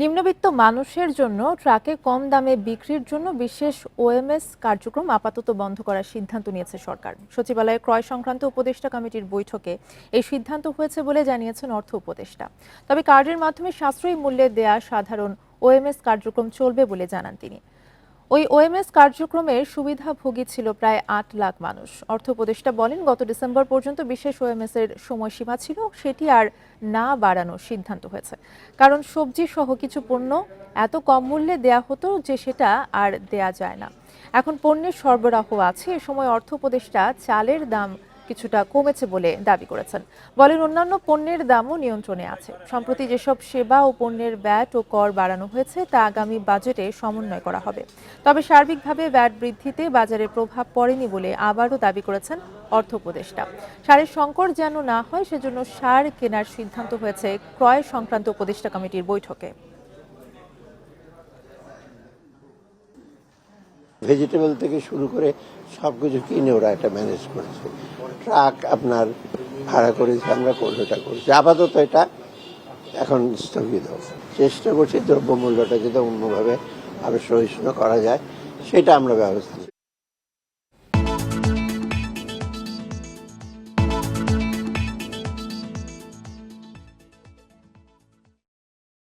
নিম্নবিত্ত মানুষের জন্য ট্রাকে কম দামে বিক্রির জন্য বিশেষ ওএমএস কার্যক্রম আপাতত বন্ধ করার সিদ্ধান্ত নিয়েছে সরকার। সচিবালয়ে ক্রয় সংক্রান্ত উপদেষ্টা কমিটির বৈঠকে এই সিদ্ধান্ত হয়েছে বলে জানিয়েছেন অর্থ উপদেষ্টা। তবে কার্ডের মাধ্যমে সাশ্রয়ী মূল্যে দেয়া সাধারণ ওএমএস কার্যক্রম চলবে বলে জানান তিনি। ওই ওএমএস কার্যক্রমের সুবিধাভোগী ছিল প্রায় আট লাখ মানুষ। অর্থ উপদেষ্টা বলেন, গত ডিসেম্বর পর্যন্ত বিশেষ ওএমএস এর সময়সীমা ছিল, সেটি আর না বাড়ানোর সিদ্ধান্ত হয়েছে। কারণ সবজি সহ কিছু পণ্য এত কম মূল্যে দেয়া হতো যে সেটা আর দেয়া যায় না। এখন পণ্যের সরবরাহ আছে। এ সময় অর্থ উপদেষ্টা চালের দাম কিছুটা কমেছে বলে দাবি করেছেন। বলেন, অন্যান্য পণ্যের দামও নিয়ন্ত্রণে আছে। সম্প্রতি যেসব সেবা ও পণ্যের ব্যাট ও কর বাড়ানো হয়েছে, তা আগামী বাজেটে সমন্বয় করা হবে। তবে সার্বিকভাবে ব্যাট বৃদ্ধিতে বাজারে প্রভাব পড়েনি বলে আবারও দাবি করেছেন অর্থ উপদেষ্টা। সারের সংকট যেন না হয়, সেজন্য সার কেনার সিদ্ধান্ত হয়েছে ক্রয় সংক্রান্ত উপদেষ্টা কমিটির বৈঠকে। ভেজিটেবল থেকে শুরু করে সব কিছু কিনে ওরা একটা ম্যানেজ করেছে। ট্রাক আপনার ভাড়া করেছে, আমরা কোনোটা করছি। আপাতত এটা এখন স্থগিত চেষ্টা করছি দ্রব্যমূল্যটা যদি অন্যভাবে আরও সহিষ্ণু করা যায়, সেটা আমরা ব্যবস্থা